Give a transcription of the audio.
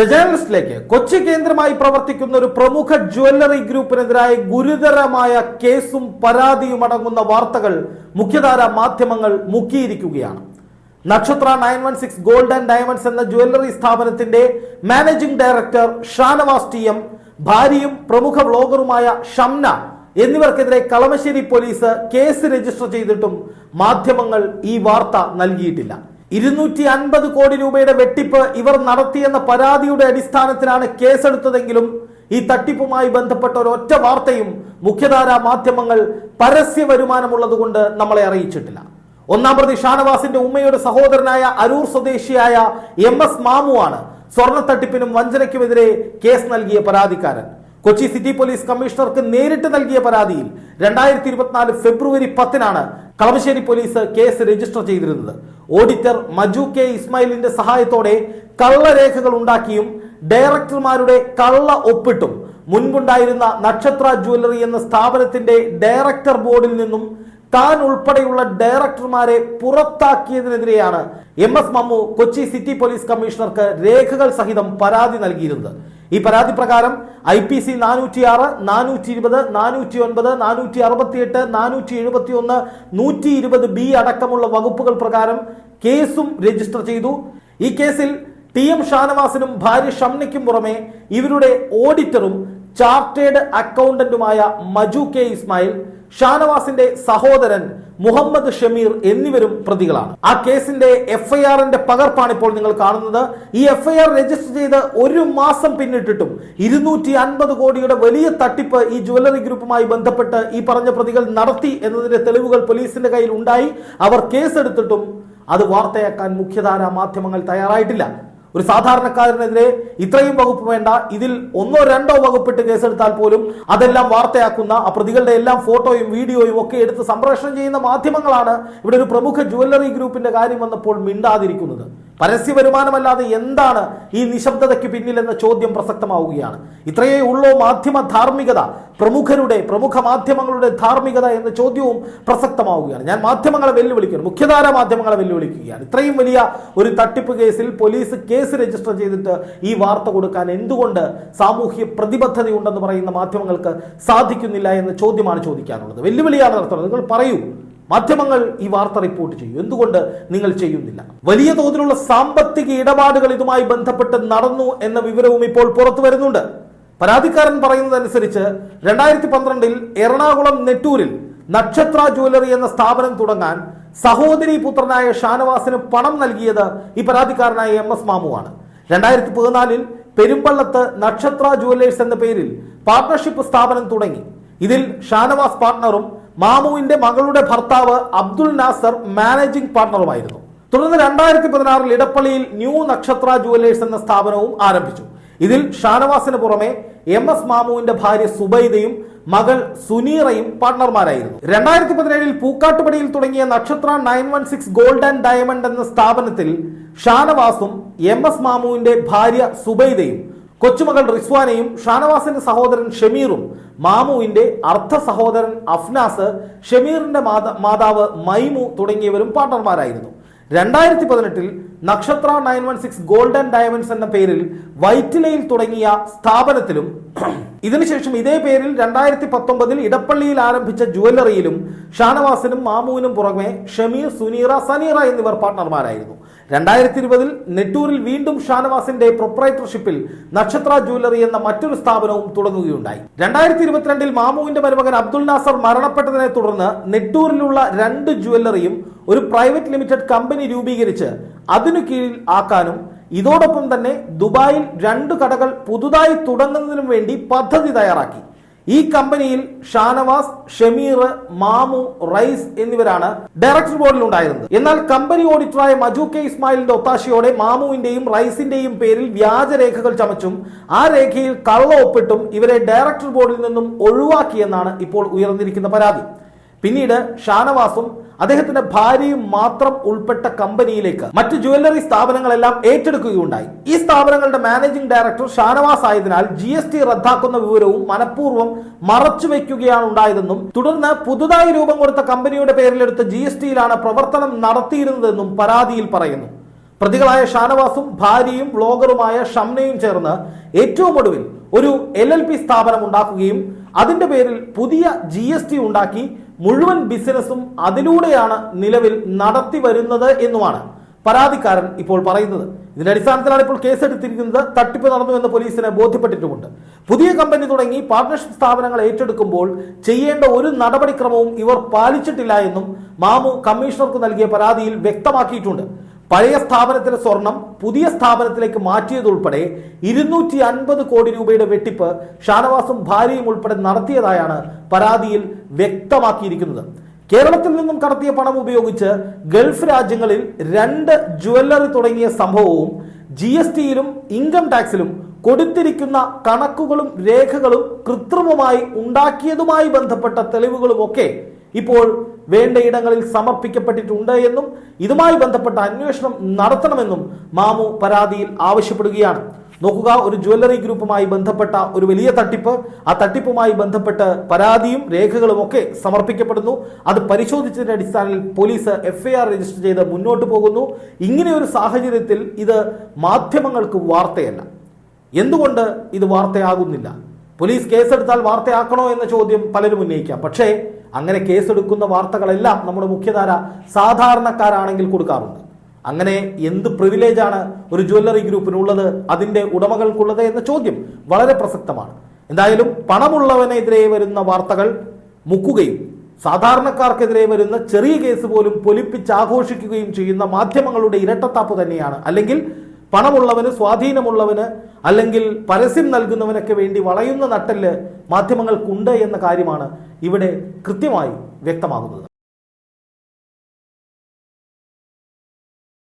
The ജേണലിസ്റ്റിലേക്ക് Kochi കേന്ദ്രമായി പ്രവർത്തിക്കുന്ന ഒരു പ്രമുഖ ജ്വല്ലറി ഗ്രൂപ്പിനെതിരായ ഗുരുതരമായ കേസും പരാതിയും അടങ്ങുന്ന വാർത്തകൾ മുഖ്യധാര മാധ്യമങ്ങൾ മുക്കിയിരിക്കുകയാണ്. Nakshatra nine one six gold and diamonds എന്ന ജ്വല്ലറി സ്ഥാപനത്തിന്റെ managing director Shanavas T M ഭാര്യയും പ്രമുഖ വ്ളോഗറുമായ ഷംന എന്നിവർക്കെതിരെ കളമശ്ശേരി പോലീസ് കേസ് രജിസ്റ്റർ ചെയ്തിട്ടും മാധ്യമങ്ങൾ ഈ വാർത്ത നൽകിയിട്ടില്ല. ഇരുന്നൂറ്റി അൻപത് കോടി രൂപയുടെ വെട്ടിപ്പ് ഇവർ നടത്തിയെന്ന പരാതിയുടെ അടിസ്ഥാനത്തിലാണ് കേസെടുത്തതെങ്കിലും ഈ തട്ടിപ്പുമായി ബന്ധപ്പെട്ട ഒരൊറ്റ വാർത്തയും മുഖ്യധാരാ മാധ്യമങ്ങൾ പരസ്യ വരുമാനമുള്ളതുകൊണ്ട് നമ്മളെ അറിയിച്ചിട്ടില്ല. ഒന്നാം പ്രതി ഷാനവാസിന്റെ ഉമ്മയുടെ സഹോദരനായ അരൂർ സ്വദേശിയായ എം എസ് മാമുവാണ് സ്വർണ തട്ടിപ്പിനും വഞ്ചനയ്ക്കുമെതിരെ കേസ് നൽകിയ പരാതിക്കാരൻ. കൊച്ചി സിറ്റി പോലീസ് കമ്മീഷണർക്ക് നേരിട്ട് നൽകിയ പരാതിയിൽ രണ്ടായിരത്തി ഇരുപത്തിനാല് ഫെബ്രുവരി പത്തിനാണ് കളമശ്ശേരി പോലീസ് കേസ് രജിസ്റ്റർ ചെയ്തിരുന്നത്. ഓഡിറ്റർ മജു കെ ഇസ്മായിലിന്റെ സഹായത്തോടെ കള്ളരേഖകൾ ഉണ്ടാക്കിയും ഡയറക്ടർമാരുടെ കള്ള ഒപ്പിട്ടും. മുൻപുണ്ടായിരുന്ന നക്ഷത്ര ജ്വല്ലറി എന്ന സ്ഥാപനത്തിന്റെ ഡയറക്ടർ ബോർഡിൽ നിന്നും താൻ ഉൾപ്പെടെയുള്ള ഡയറക്ടർമാരെ പുറത്താക്കിയതിനെതിരെയാണ് M S Mammu Kochi city police കമ്മീഷണർക്ക് രേഖകൾ സഹിതം പരാതി നൽകിയിരുന്നത്. ഈ പരാതി പ്രകാരം ഐ പി സി നാനൂറ്റി ആറ് നാനൂറ്റി ഇരുപത് നാനൂറ്റി ഒൻപത് നാനൂറ്റി അറുപത്തിയെട്ട് നാനൂറ്റി എഴുപത്തി ഒന്ന് നൂറ്റി ഇരുപത് ബി അടക്കമുള്ള വകുപ്പുകൾ പ്രകാരം കേസും രജിസ്റ്റർ ചെയ്തു. ഈ കേസിൽ ടി എം ഷാനവാസിനും ഭാര്യ ഷംനയ്ക്കും പുറമെ ഇവരുടെ ഓഡിറ്ററും ചാർട്ടേഡ് അക്കൗണ്ടന്റുമായ മജു കെ ഇസ്മായിൽ ഷാനവാസിന്റെ സഹോദരൻ മുഹമ്മദ് ഷമീർ എന്നിവരും പ്രതികളാണ്. ആ കേസിന്റെ എഫ്ഐആറിന്റെ പകർപ്പാണ് ഇപ്പോൾ നിങ്ങൾ കാണുന്നത്. ഈ എഫ്ഐആർ രജിസ്റ്റർ ചെയ്ത് ഒരു മാസം പിന്നിട്ടിട്ടും ഇരുന്നൂറ്റി അൻപത് കോടിയുടെ വലിയ തട്ടിപ്പ് ഈ ജ്വല്ലറി ഗ്രൂപ്പുമായി ബന്ധപ്പെട്ട് ഈ പറഞ്ഞ പ്രതികൾ നടത്തി എന്നതിന്റെ തെളിവുകൾ പോലീസിന്റെ കയ്യിൽ ഉണ്ടായി. അവർ കേസെടുത്തിട്ടും അത് വാർത്തയാക്കാൻ മുഖ്യധാരാ മാധ്യമങ്ങൾ തയ്യാറായിട്ടില്ല. ഒരു സാധാരണക്കാരനെതിരെ ഇത്രയും വകുപ്പ് വേണ്ട ഇതിൽ ഒന്നോ രണ്ടോ വകുപ്പിട്ട് കേസെടുത്താൽ പോലും അതെല്ലാം വാർത്തയാക്കുന്ന ആ പ്രതികളുടെ എല്ലാം ഫോട്ടോയും വീഡിയോയും ഒക്കെ എടുത്ത് സംപ്രേഷണം ചെയ്യുന്ന മാധ്യമങ്ങളാണ് ഇവിടെ ഒരു പ്രമുഖ ജുവല്ലറി ഗ്രൂപ്പിന്റെ കാര്യം വന്നപ്പോൾ മിണ്ടാതിരിക്കുന്നത്. പരസ്യ വരുമാനമല്ലാതെ എന്താണ് ഈ നിശബ്ദതയ്ക്ക് പിന്നിലെന്ന ചോദ്യം പ്രസക്തമാവുകയാണ്. ഇത്രയേ ഉള്ളോ മാധ്യമ ധാർമ്മികത. പ്രമുഖരുടെ പ്രമുഖ മാധ്യമങ്ങളുടെ ധാർമ്മികത എന്ന ചോദ്യവും പ്രസക്തമാവുകയാണ്. ഞാൻ മാധ്യമങ്ങളെ വെല്ലുവിളിക്കുന്നു. മുഖ്യധാര മാധ്യമങ്ങളെ വെല്ലുവിളിക്കുകയാണ്. ഇത്രയും വലിയ ഒരു തട്ടിപ്പ് കേസിൽ പോലീസ് കേസ് രജിസ്റ്റർ ചെയ്തിട്ട് ഈ വാർത്ത കൊടുക്കാൻ എന്തുകൊണ്ട് സാമൂഹ്യ പ്രതിബദ്ധതയുണ്ടെന്ന് പറയുന്ന മാധ്യമങ്ങൾക്ക് സാധിക്കുന്നില്ല എന്ന ചോദ്യമാണ് ചോദിക്കാനുള്ളത്. വെല്ലുവിളിയാണ് നടത്തുന്നത്. നിങ്ങൾ പറയൂ. മാധ്യമങ്ങൾ ഈ വാർത്ത റിപ്പോർട്ട് ചെയ്യും. എന്തുകൊണ്ട് നിങ്ങൾ ചെയ്യുന്നില്ല? വലിയ തോതിലുള്ള സാമ്പത്തിക ഇടപാടുകൾ ഇതുമായി ബന്ധപ്പെട്ട് നടന്നു എന്ന വിവരവും ഇപ്പോൾ പുറത്തു വരുന്നുണ്ട്. പരാതിക്കാരൻ പറയുന്നതനുസരിച്ച് രണ്ടായിരത്തി പന്ത്രണ്ടിൽ എറണാകുളം നെട്ടൂരിൽ നക്ഷത്ര ജ്വല്ലറി എന്ന സ്ഥാപനം തുടങ്ങാൻ സഹോദരി പുത്രനായ ഷാനവാസിന് പണം നൽകിയത് ഈ പരാതിക്കാരനായ എം എസ് മാമുവാണ്. രണ്ടായിരത്തി പതിനാലിൽ പെരുമ്പള്ളത്ത് നക്ഷത്ര ജുവല്ലേഴ്സ് എന്ന പേരിൽ പാർട്ണർഷിപ്പ് സ്ഥാപനം തുടങ്ങി. ഇതിൽ ഷാനവാസ് പാർട്ണറും മാമുവിന്റെ മകളുടെ ഭർത്താവ് അബ്ദുൽ നാസർ മാനേജിംഗ് പാർട്ണറുമായിരുന്നു. തുടർന്ന് രണ്ടായിരത്തി പതിനാറിൽ ഇടപ്പള്ളിയിൽ ന്യൂ നക്ഷത്ര ജുവലേഴ്സ് എന്ന സ്ഥാപനവും ആരംഭിച്ചു. ഇതിൽ ഷാനവാസിന് പുറമെ എം എസ് മാമുവിന്റെ ഭാര്യ സുബൈദയും മകൾ സുനീറയും പാർട്ണർമാരായിരുന്നു. രണ്ടായിരത്തി പതിനേഴിൽ പൂക്കാട്ടുപടിയിൽ തുടങ്ങിയ Nakshatra nine one six gold and diamond എന്ന സ്ഥാപനത്തിൽ ഷാനവാസും എം എസ് മാമുവിന്റെ ഭാര്യ സുബൈദയും കൊച്ചുമകൾ റിസ്വാനയും ഷാനവാസിന്റെ സഹോദരൻ ഷമീറും മാമുവിന്റെ അർദ്ധ സഹോദരൻ അഫ്നാസ് ഷമീറിന്റെ മാതാവ് മൈമു തുടങ്ങിയവരും പാർട്ണർമാരായിരുന്നു. രണ്ടായിരത്തി പതിനെട്ടിൽ Nakshatra nine one six golden diamonds എന്ന പേരിൽ വൈറ്റിലയിൽ തുടങ്ങിയ സ്ഥാപനത്തിലും ഇതിനുശേഷം ഇതേ പേരിൽ രണ്ടായിരത്തി പത്തൊമ്പതിൽ ഇടപ്പള്ളിയിൽ ആരംഭിച്ച ജുവല്ലറിയിലും ഷാനവാസിനും മാമുവിനും പുറമെ ഷമീർ സുനീറ സനീറ എന്നിവർ പാർട്ണർമാരായിരുന്നു രണ്ടായിരത്തി ഇരുപതിൽ നെട്ടൂരിൽ വീണ്ടും ഷാനവാസിന്റെ പ്രൊപ്രൈറ്റർഷിപ്പിൽ നക്ഷത്ര ജുവല്ലറി എന്ന മറ്റൊരു സ്ഥാപനവും തുടങ്ങുകയുണ്ടായി. രണ്ടായിരത്തി ഇരുപത്തിരണ്ടിൽ മാമുവിന്റെ മരുമകൻ അബ്ദുൽ നാസർ മരണപ്പെട്ടതിനെ തുടർന്ന് നെട്ടൂരിലുള്ള രണ്ട് ജുവല്ലറിയും ഒരു പ്രൈവറ്റ് ലിമിറ്റഡ് കമ്പനി രൂപീകരിച്ച് അതിനു കീഴിൽ ആക്കാനും ഇതോടൊപ്പം തന്നെ ദുബായിൽ രണ്ട് കടകൾ പുതുതായി തുടങ്ങുന്നതിനും വേണ്ടി പദ്ധതി തയ്യാറാക്കി. ഈ കമ്പനിയിൽ ഷാനവാസ് ഷമീർ മാമു റൈസ് എന്നിവരാണ് ഡയറക്ടർ ബോർഡിൽ ഉണ്ടായിരുന്നത്. എന്നാൽ കമ്പനി ഓഡിറ്ററായ മജു കെ ഇസ്മായിലിന്റെ ഒത്താശയോടെ മാമുവിന്റെയും റൈസിന്റെയും പേരിൽ വ്യാജരേഖകൾ ചമച്ചും ആ രേഖയിൽ കള്ള ഒപ്പിട്ടും ഇവരെ ഡയറക്ടർ ബോർഡിൽ നിന്നും ഒഴിവാക്കിയെന്നാണ് ഇപ്പോൾ ഉയർന്നിരിക്കുന്ന പരാതി. പിന്നീട് ഷാനവാസും അദ്ദേഹത്തിന്റെ ഭാര്യയും മാത്രം ഉൾപ്പെട്ട കമ്പനിയിലേക്ക് മറ്റ് ജുവല്ലറി സ്ഥാപനങ്ങളെല്ലാം ഏറ്റെടുക്കുകയുണ്ടായി. ഈ സ്ഥാപനങ്ങളുടെ മാനേജിംഗ് ഡയറക്ടർ ഷാനവാസ് ആയതിനാൽ ജി എസ് ടി റദ്ദാക്കുന്ന വിവരവും മനഃപൂർവം മറച്ചുവെക്കുകയാണ് ഉണ്ടായതെന്നും തുടർന്ന് പുതുതായി രൂപം കൊടുത്ത കമ്പനിയുടെ പേരിലെടുത്ത ജി എസ് ടിയിലാണ് പ്രവർത്തനം നടത്തിയിരുന്നതെന്നും പരാതിയിൽ പറയുന്നു. പ്രതികളായ ഷാനവാസും ഭാര്യയും വ്ളോഗറുമായ ഷംനയും ചേർന്ന് ഏറ്റവും ഒടുവിൽ ഒരു എൽ എൽ പി സ്ഥാപനം ഉണ്ടാക്കുകയും അതിന്റെ പേരിൽ പുതിയ ജി എസ് ടി ഉണ്ടാക്കി മുഴുവൻ ബിസിനസ്സും അതിലൂടെയാണ് നിലവിൽ നടത്തി വരുന്നത് എന്നുമാണ് പരാതിക്കാരൻ ഇപ്പോൾ പറയുന്നത്. ഇതിന്റെ അടിസ്ഥാനത്തിലാണ് ഇപ്പോൾ കേസെടുത്തിരിക്കുന്നത്. തട്ടിപ്പ് നടന്നു എന്ന് പോലീസിന് ബോധ്യപ്പെട്ടിട്ടുമുണ്ട്. പുതിയ കമ്പനി തുടങ്ങി പാർട്ണർഷിപ്പ് സ്ഥാപനങ്ങൾ ഏറ്റെടുക്കുമ്പോൾ ചെയ്യേണ്ട ഒരു നടപടിക്രമവും ഇവർ പാലിച്ചിട്ടില്ല എന്നും മാമു കമ്മീഷണർക്ക് നൽകിയ പരാതിയിൽ വ്യക്തമാക്കിയിട്ടുണ്ട്. പഴയ സ്ഥാപനത്തിലെ സ്വർണം പുതിയ സ്ഥാപനത്തിലേക്ക് മാറ്റിയതുൾപ്പെടെ ഇരുന്നൂറ്റി അൻപത് കോടി രൂപയുടെ വെട്ടിപ്പ് ഷാനവാസും ഭാര്യയും ഉൾപ്പെടെ നടത്തിയതായാണ് പരാതിയിൽ വ്യക്തമാക്കിയിരിക്കുന്നത്. കേരളത്തിൽ നിന്നും കടത്തിയ പണം ഉപയോഗിച്ച് ഗൾഫ് രാജ്യങ്ങളിൽ രണ്ട് ജുവല്ലറി തുടങ്ങിയ സംഭവവും ജി എസ് ടിയിലും ഇൻകം ടാക്സിലും കൊടുത്തിരിക്കുന്ന കണക്കുകളും രേഖകളും കൃത്രിമമായി ഉണ്ടാക്കിയതുമായി ബന്ധപ്പെട്ട തെളിവുകളുമൊക്കെ ഇപ്പോൾ വേണ്ട ഇടങ്ങളിൽ സമർപ്പിക്കപ്പെട്ടിട്ടുണ്ട് എന്നും ഇതുമായി ബന്ധപ്പെട്ട അന്വേഷണം നടത്തണമെന്നും മാമു പരാതിയിൽ ആവശ്യപ്പെടുകയാണ്. നോക്കുക ഒരു ജ്വല്ലറി ഗ്രൂപ്പുമായി ബന്ധപ്പെട്ട ഒരു വലിയ തട്ടിപ്പ്. ആ തട്ടിപ്പുമായി ബന്ധപ്പെട്ട് പരാതിയും രേഖകളും ഒക്കെ സമർപ്പിക്കപ്പെടുന്നു. അത് പരിശോധിച്ചതിന്റെ അടിസ്ഥാനത്തിൽ പോലീസ് എഫ്ഐആർ രജിസ്റ്റർ ചെയ്ത് മുന്നോട്ട് പോകുന്നു. ഇങ്ങനെ ഒരു സാഹചര്യത്തിൽ ഇത് മാധ്യമങ്ങൾക്ക് വാർത്തയല്ല. എന്തുകൊണ്ട് ഇത് വാർത്തയാകുന്നില്ല? പോലീസ് കേസെടുത്താൽ വാർത്തയാക്കണോ എന്ന ചോദ്യം പലരും ഉന്നയിക്കാം. പക്ഷേ അങ്ങനെ കേസെടുക്കുന്ന വാർത്തകളെല്ലാം നമ്മുടെ മുഖ്യധാര സാധാരണക്കാരാണെങ്കിൽ കൊടുക്കാറുണ്ട്. അങ്ങനെ എന്ത് പ്രിവിലേജാണ് ഒരു ജ്വല്ലറി ഗ്രൂപ്പിനുള്ളത് അതിന്റെ ഉടമകൾക്കുള്ളത് എന്ന ചോദ്യം വളരെ പ്രസക്തമാണ്. എന്തായാലും പണമുള്ളവനെതിരെ വരുന്ന വാർത്തകൾ മുക്കുകയും സാധാരണക്കാർക്കെതിരെ വരുന്ന ചെറിയ കേസ് പോലും പൊലിപ്പിച്ച് ആഘോഷിക്കുകയും ചെയ്യുന്ന മാധ്യമങ്ങളുടെ ഇരട്ടത്താപ്പ് തന്നെയാണ്. അല്ലെങ്കിൽ പണമുള്ളവന് സ്വാധീനമുള്ളവന് അല്ലെങ്കിൽ പരസ്യം നൽകുന്നവനൊക്കെ വേണ്ടി വളയുന്ന നട്ടൽ മാധ്യമങ്ങൾക്കുണ്ട് എന്ന കാര്യമാണ് ഇവിടെ കൃത്യമായി വ്യക്തമാകുന്നത്.